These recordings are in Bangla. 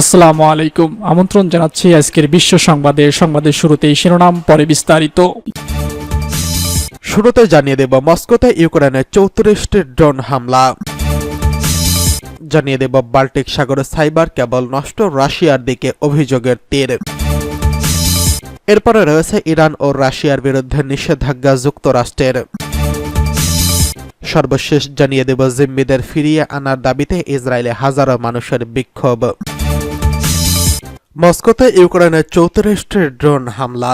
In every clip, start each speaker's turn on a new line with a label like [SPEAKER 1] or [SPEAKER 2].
[SPEAKER 1] আসসালামু আলাইকুম। আমন্ত্রণ জানাচ্ছি আজকের বিশ্ব সংবাদে। সংবাদের শুরুতেই শিরোনাম, পরে বিস্তারিত।
[SPEAKER 2] শুরুতে জানিয়ে দেব মস্কোতে ইউক্রেনের চৌত্রিশটি ড্রোন হামলা। জানিয়ে দেব বাল্টিক সাগরে সাইবার কেবল নষ্ট রাশিয়ার দিকে অভিযোগের তীর। এরপরে রয়েছে ইরান ও রাশিয়ার বিরুদ্ধে নিষেধাজ্ঞা যুক্তরাষ্ট্রের। সর্বশেষ জানিয়ে দেব জিম্মিদের ফিরিয়ে আনার দাবিতে ইসরায়েলে হাজারো মানুষের বিক্ষোভ। মস্কোতে ইউক্রেনের চৌত্রিশটি ড্রোন হামলা।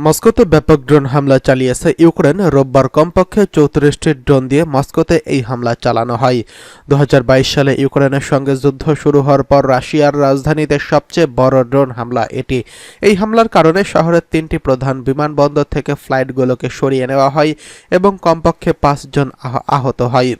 [SPEAKER 2] মস্কোতে ব্যাপক ড্রোন হামলা চালিয়েছে ইউক্রেন। রোববার কমপক্ষে চৌত্রিশটি ড্রোন দিয়ে মস্কোতে এই হামলা চালানো হয়। দু হাজার বাইশ সালে ইউক্রেনের সঙ্গে যুদ্ধ শুরু হওয়ার পর রাশিয়ার রাজধানীতে সবচেয়ে বড় ড্রোন হামলা এটি। এই হামলার কারণে শহরের তিনটি প্রধান বিমানবন্দর থেকে ফ্লাইটগুলোকে সরিয়ে নেওয়া হয় এবং কমপক্ষে পাঁচজন আহ- আহত হয়।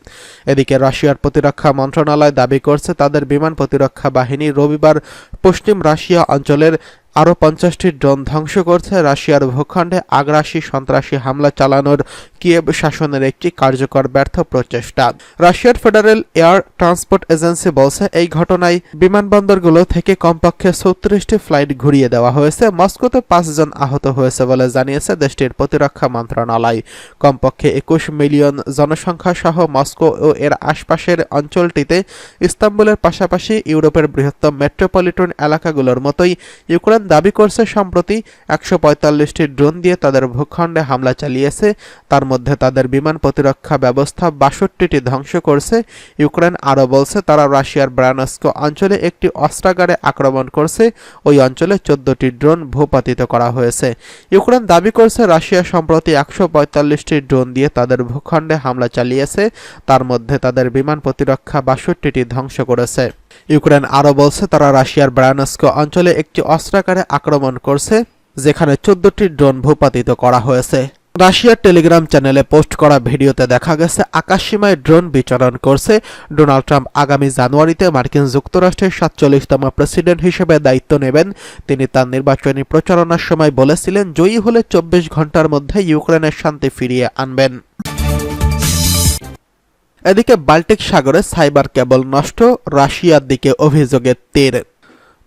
[SPEAKER 2] এদিকে রাশিয়ার প্রতিরক্ষা মন্ত্রণালয় দাবি করছে, তাদের বিমান প্রতিরক্ষা বাহিনী রবিবার পশ্চিম রাশিয়া অঞ্চলের আরও পঞ্চাশটি ড্রোন ধ্বংস করছে রাশিয়ার ভূখণ্ডে আগ্রাসী সন্ত্রাসী হামলা চালানোর কিয়েভ শাসনের একটি কার্যকর ব্যর্থ প্রচেষ্টা। রাশিয়ার ফেডারেল এয়ার ট্রান্সপোর্ট এজেন্সি বলছে, এই ঘটনায় বিমানবন্দরগুলো থেকে কমপক্ষে ছত্রিশটি ফ্লাইট ঘুরিয়ে দেওয়া হয়েছে। মস্কোতে পাঁচজন আহত হয়েছে বলে জানিয়েছে দেশটির প্রতিরক্ষা মন্ত্রণালয়। কমপক্ষে একুশ মিলিয়ন জনসংখ্যা সহ মস্কো ও এর আশপাশের অঞ্চলটিতে ইস্তাম্বুলের পাশাপাশি ইউরোপের বৃহত্তম মেট্রোপলিটন এলাকাগুলোর মতোই ইউক্রেন দাবি করছে সম্প্রতি একশো পঁয়তাল্লিশটি ড্রোন দিয়ে তাদের ভূখণ্ডে হামলা চালিয়েছে। তার মধ্যে তাদের বিমান প্রতিরক্ষা ব্যবস্থা বাষট্টিটি ধ্বংস করছে। ইউক্রেন আরও বলছে, তারা রাশিয়ার ব্রায়ানস্কো অঞ্চলে একটি অস্ত্রাগারে আক্রমণ করছে। ওই অঞ্চলে চোদ্দটি ড্রোন ভূপাতিত করা হয়েছে। ইউক্রেন দাবি করছে, রাশিয়া সম্প্রতি একশো পঁয়তাল্লিশটি ড্রোন দিয়ে তাদের ভূখণ্ডে হামলা চালিয়েছে। তার মধ্যে তাদের বিমান প্রতিরক্ষা বাষট্টিটি ধ্বংস করেছে। ইউক্রেন আরও বলছে, তারা রাশিয়ার ব্রায়ানস্কো অঞ্চলে একটি অস্ত্রাগারে আক্রমণ করছে, যেখানে চোদ্দটি ড্রোন ভূপাতিত করা হয়েছে। রাশিয়ার টেলিগ্রাম চ্যানেলে পোস্ট করা ভিডিওতে দেখা গেছে, আকাশসীমায় ড্রোন বিচরণ করছে। ডোনাল্ড ট্রাম্প আগামী জানুয়ারিতে মার্কিন যুক্তরাষ্ট্রের সাতচল্লিশতম প্রেসিডেন্ট হিসেবে দায়িত্ব নেবেন। তিনি তার নির্বাচনী প্রচারণার সময় বলেছিলেন, জয়ী হলে চব্বিশ ঘণ্টার মধ্যে ইউক্রেনের শান্তি ফিরিয়ে আনবেন। এদিকে বাল্টিক সাগরে সাইবার কেবল নষ্ট রাশিয়ার দিকে অভিযোগের তীর।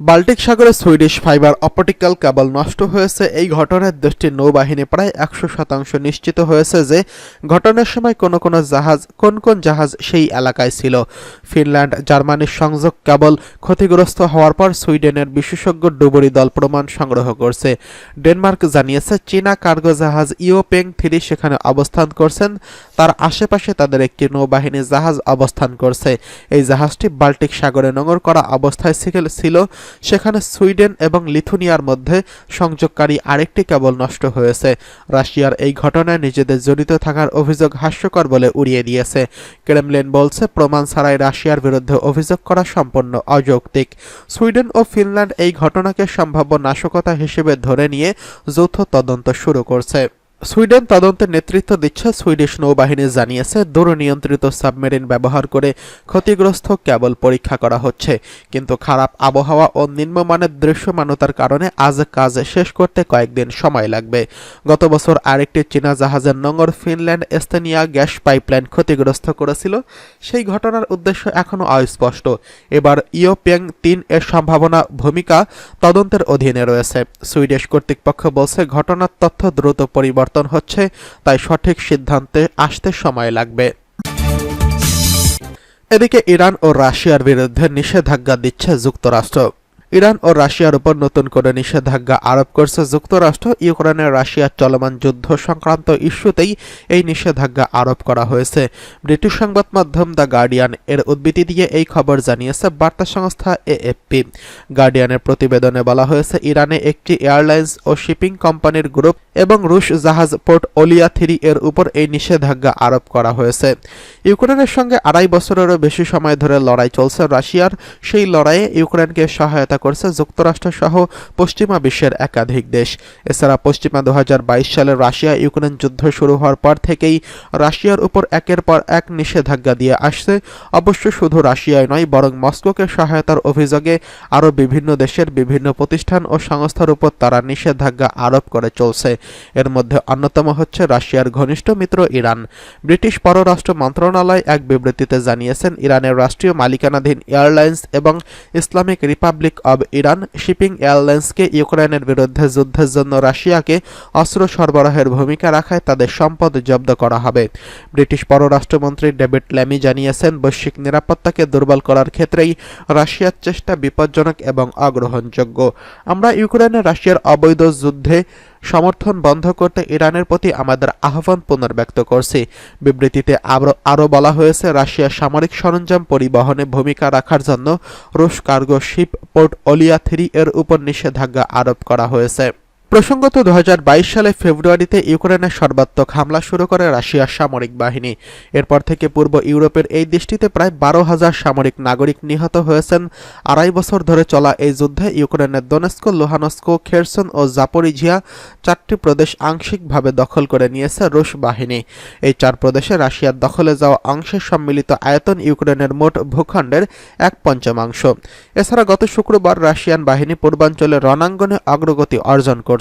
[SPEAKER 2] বাল্টিক সাগরে সুইডিশ ফাইবার অপটিক্যাল কেবল নষ্ট হয়েছে। এই ঘটনায় দেশটির নৌবাহিনী প্রায় একশো শতাংশ নিশ্চিত হয়েছে যে ঘটনার সময় কোনো কোনো জাহাজ, কোন কোন জাহাজ সেই এলাকায় ছিল। ফিনল্যান্ড, জার্মানির সংযোগ কেবল ক্ষতিগ্রস্ত হওয়ার পর সুইডেনের বিশেষজ্ঞ ডুবুরি দল প্রমাণ সংগ্রহ করছে। ডেনমার্ক জানিয়েছে, চীনা কার্গো জাহাজ ইওপেং থ্রি সেখানে অবস্থান করছেন। তার আশেপাশে তাদের একটি নৌবাহিনী জাহাজ অবস্থান করছে। এই জাহাজটি বাল্টিক সাগরে নোঙর করা অবস্থায় ছিল- ছিল। সেখানে সুইডেন এবং লিথুনিয়ার মধ্যে সংযোগকারী আরেকটি কেবল নষ্ট হয়েছে। রাশিয়ার এই ঘটনায় নিজেদের জড়িত থাকার অভিযোগ হাস্যকর বলে উড়িয়ে দিয়েছে। ক্রেমলিন বলছে, প্রমাণ ছাড়াই রাশিয়ার বিরুদ্ধে অভিযোগ করা সম্পূর্ণ অযৌক্তিক। সুইডেন ও ফিনল্যান্ড এই ঘটনাকে সম্ভাব্য নাশকতা হিসেবে ধরে নিয়ে যৌথ তদন্ত শুরু করছে। সুইডেন তদন্তের নেতৃত্ব দিচ্ছে সুইডিশ নৌবাহিনী জানিয়েছে দূরনিয়ন্ত্রিত সাবমেরিন ব্যবহার করে ক্ষতিগ্রস্ত কেবল পরীক্ষা করা হচ্ছে। কিন্তু খারাপ আবহাওয়া ও নিম্নমানের দৃশ্যমানতার কারণে আজ কাজ শেষ করতে কয়েকদিন সময় লাগবে। গত বছর আরেকটি চীনা জাহাজের নোঙর ফিনল্যান্ড এস্তেনিয়া গ্যাস পাইপলাইন ক্ষতিগ্রস্ত করেছিল। সেই ঘটনার উদ্দেশ্য এখনও অস্পষ্ট। এবার ইওপেং তিন এর সম্ভাবনা ভূমিকা তদন্তের অধীনে রয়েছে। সুইডিশ কর্তৃপক্ষ বলছে, ঘটনার তথ্য দ্রুত পরিবর্তন হচ্ছে, তাই সঠিক সিদ্ধান্তে আসতে সময় লাগবে। এদিকে ইরান ও রাশিয়ার বিরুদ্ধে নিষেধাজ্ঞা দিচ্ছে যুক্তরাষ্ট্র। ইরান ও রাশিয়ার উপর নতুন করে নিষেধাজ্ঞা আরোপ করছে যুক্তরাষ্ট্র। ইউক্রেনের রাশিয়ার চলমান যুদ্ধ সংক্রান্ত ইস্যুতেই এই নিষেধাজ্ঞা আরোপ করা হয়েছে। ব্রিটিশ সংবাদ মাধ্যম দ্য গার্ডিয়ান এর উদ্ধৃতি দিয়ে এই খবর জানিয়েছে বার্তা সংস্থা এএফপি। গার্ডিয়ানের প্রতিবেদনে বলা হয়েছে, ইরানে একটি এয়ারলাইন্স ও শিপিং কোম্পানির গ্রুপ এবং রুশ জাহাজ পোর্ট ওলিয়া থ্রি এর উপর এই নিষেধাজ্ঞা আরোপ করা হয়েছে। ইউক্রেনের সঙ্গে আড়াই বছরেরও বেশি সময় ধরে লড়াই চলছে রাশিয়ার। সেই লড়াইয়ে ইউক্রেনকে সহায়তা করছে যুক্তরাষ্ট্র সহ পশ্চিমা বিশ্বের একাধিক দেশ। এছাড়া পশ্চিমা দু সালে রাশিয়া ইউক্রেন যুদ্ধ শুরু হওয়ার পর থেকেই রাশিয়ার উপর একের পর এক নিষেধাজ্ঞা দিয়ে আসছে। অবশ্য শুধু রাশিয়ায় নয়, বরং মস্কোকে সহায়তার অভিযোগে আরও বিভিন্ন দেশের বিভিন্ন প্রতিষ্ঠান ও সংস্থার উপর তারা নিষেধাজ্ঞা আরোপ করে চলছে। এর মধ্যে অন্যতম হচ্ছে রাশিয়ার ঘনিষ্ঠ মিত্র ইরান। ব্রিটিশ পররাষ্ট্র মন্ত্রণালয় এক বিবৃতিতে জানিয়েছেন, ইরানের রাষ্ট্রীয় মালিকানাধীন এয়ারলাইন্স এবং Islamic Republic of Iran shipping এয়ারলাইন্সকে ইউক্রেনের বিরুদ্ধে যুদ্ধের জন্য রাশিয়াকে অস্ত্র সরবরাহের ভূমিকা রাখায় তাদের সম্পদ জব্দ করা হবে। ব্রিটিশ পররাষ্ট্রমন্ত্রী ডেভিড ল্যামি জানিয়েছেন, বৈশ্বিক নিরাপত্তাকে দুর্বল করার ক্ষেত্রেই রাশিয়ার চেষ্টা বিপজ্জনক এবং অগ্রহণযোগ্য আমরা ইউক্রেনে রাশিয়ার অবৈধ যুদ্ধে সমর্থন বন্ধ করতে ইরানের প্রতি আমাদের আহ্বান পুনর্ব্যক্ত করছি। বিবৃতিতে আরও আরও বলা হয়েছে রাশিয়া সামরিক সরঞ্জাম পরিবহনে ভূমিকা রাখার জন্য রুশ cargo ship Port Olya three এর উপর নিষেধাজ্ঞা আরোপ করা হয়েছে। প্রসঙ্গত দু হাজার বাইশ সালে ফেব্রুয়ারিতে ইউক্রেনের সর্বাত্মক হামলা শুরু করে রাশিয়ার সামরিক বাহিনী। এরপর থেকে পূর্ব ইউরোপের এই দেশটিতে প্রায় বারো হাজার সামরিক নাগরিক নিহত হয়েছেন। আড়াই বছর ধরে চলা এই যুদ্ধে ইউক্রেনের দোনেস্কো, লোহানস্কো, খেরসন ও জাপরিঝিয়া চারটি প্রদেশ আংশিকভাবে দখল করে নিয়েছে রুশ বাহিনী। এই চার প্রদেশে রাশিয়ার দখলে যাওয়া অংশের সম্মিলিত আয়তন ইউক্রেনের মোট ভূখণ্ডের এক পঞ্চমাংশ। এছাড়া গত শুক্রবার রাশিয়ান বাহিনী পূর্বাঞ্চলে রণাঙ্গনে অগ্রগতি অর্জন করছে।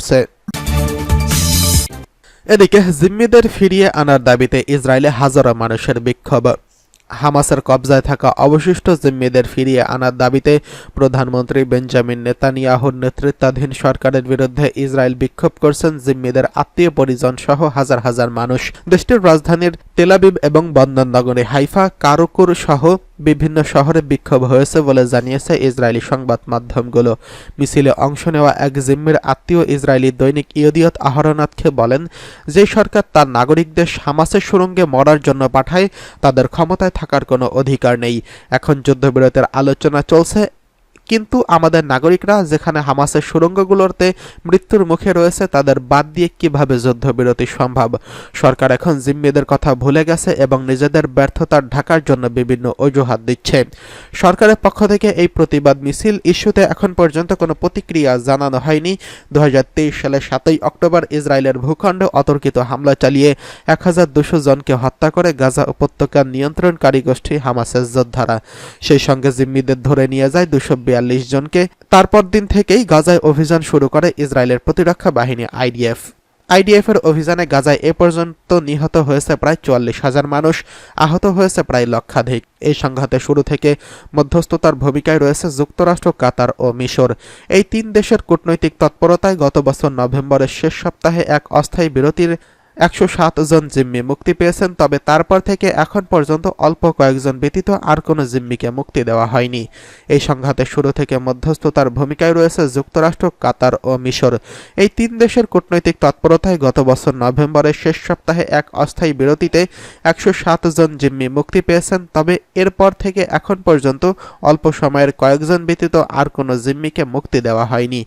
[SPEAKER 2] এদিকে জিম্মিদের ফিরিয়ে আনার দাবিতে ইসরায়েলে হাজারো মানুষের বিক্ষোভ। হামাসের কবজায় থাকা অবশিষ্ট জিম্মিদের ফিরিয়ে আনার দাবিতে প্রধানমন্ত্রী বেঞ্জামিন নেতানিয়াহুর নেতৃত্বাধীন সরকারের বিরুদ্ধে ইসরায়েল বিক্ষোভ করছেন জিম্মিদের আত্মীয় পরিজন সহ হাজার হাজার মানুষ। দেশটির রাজধানীর তেলাবিব এবং বন্দরনগরী হাইফা, কারুকুর সহ বিভিন্ন শহরে বিক্ষোভ হয়েছে বলে জানিয়েছে ইসরায়েলি সংবাদ মাধ্যমগুলো। মিছিলে অংশ নেওয়া এক জিম্মির আত্মীয় ইসরায়েলি দৈনিক ইয়দিয়ত আহরনাথকে বলেন, যে সরকার তার নাগরিকদের হামাসের সুরঙ্গে মরার জন্য পাঠায়, তাদের ক্ষমতায় থাকার কোনো অধিকার নেই। এখন যুদ্ধবিরতির আলোচনা চলছে কিন্তু আমাদের নাগরিকরা যেখানে হামাসের সুড়ঙ্গগুলোতে মৃত্যুর মুখে রয়েছে, তাদের বাদ দিয়ে কীভাবে যুদ্ধবিরতি সম্ভব? সরকার এখন জিম্মিদের কথা ভুলে গেছে এবং নিজেদের ব্যর্থতার ঢাকার জন্য বিভিন্ন অজুহাত দিচ্ছে। সরকারের পক্ষ থেকে এই প্রতিবাদ মিছিল ইস্যুতে এখন পর্যন্ত কোনো প্রতিক্রিয়া জানানো হয়নি। দু সালের সাতই অক্টোবর ইসরায়েলের ভূখণ্ডে অতর্কিত হামলা চালিয়ে এক জনকে হত্যা করে গাজা উপত্যকার নিয়ন্ত্রণকারী গোষ্ঠী হামাসের যোদ্ধারা। সেই সঙ্গে জিম্মিদের ধরে নিয়ে যায় দুশো বিয়াল্লিশ জনকে। তারপর দিন থেকেই গাজায় অভিযান শুরু করে ইসরায়েলের প্রতিরক্ষা বাহিনী আইডিএফ। আইডিএফ এর অভিযানে গাজায় এ পর্যন্ত নিহত হয়েছে প্রায় চুয়াল্লিশ হাজার মানুষ, আহত হয়েছে প্রায় লক্ষাধিক। এই সংঘাতে শুরু থেকে মধ্যস্থতার ভূমিকায় রয়েছে যুক্তরাষ্ট্র, কাতার ও মিশর। এই তিন দেশের কূটনৈতিক তৎপরতায় গত বছর নভেম্বরের শেষ সপ্তাহে এক অস্থায়ী বিরতির একশো সাত জন জিম্মি মুক্তি পেয়েছেন, তবে তারপর থেকে এখন পর্যন্ত অল্প কয়েকজন ব্যতীত আর কোনো জিম্মিকে মুক্তি দেওয়া হয়নি। এই সংঘাতের শুরু থেকে মধ্যস্থতার ভূমিকায় রয়েছে যুক্তরাষ্ট্র, কাতার ও মিশর। এই তিন দেশের কূটনৈতিক তৎপরতায় গত বছর নভেম্বরের শেষ সপ্তাহে এক অস্থায়ী বিরতিতে একশো সাত জন জিম্মি মুক্তি পেয়েছেন, তবে এরপর থেকে এখন পর্যন্ত অল্প সময়ের কয়েকজন ব্যতীত আর কোনো জিম্মিকে মুক্তি দেওয়া হয়নি।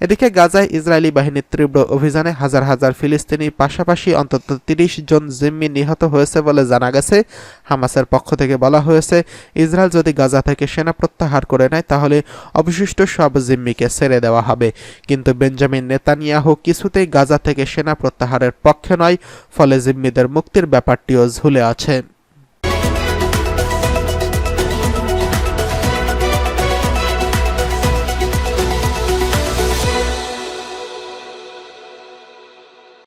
[SPEAKER 2] এদিকে গাজায় ইসরায়েলি বাহিনীর তীব্র অভিযানে হাজার হাজার ফিলিস্তিনি পাশাপাশি অন্তত তিরিশ জন জিম্মি নিহত হয়েছে বলে জানা গেছে। হামাসের পক্ষ থেকে বলা হয়েছে, ইসরায়েল যদি গাজা থেকে সেনা প্রত্যাহার করে নেয়, তাহলে অবশিষ্ট সব জিম্মিকে ছেড়ে দেওয়া হবে। কিন্তু বেঞ্জামিন নেতানিয়াহু কিছুতেই গাজা থেকে সেনা প্রত্যাহারের পক্ষে নয়, ফলে জিম্মিদের মুক্তির ব্যাপারটিও ঝুলে আছে।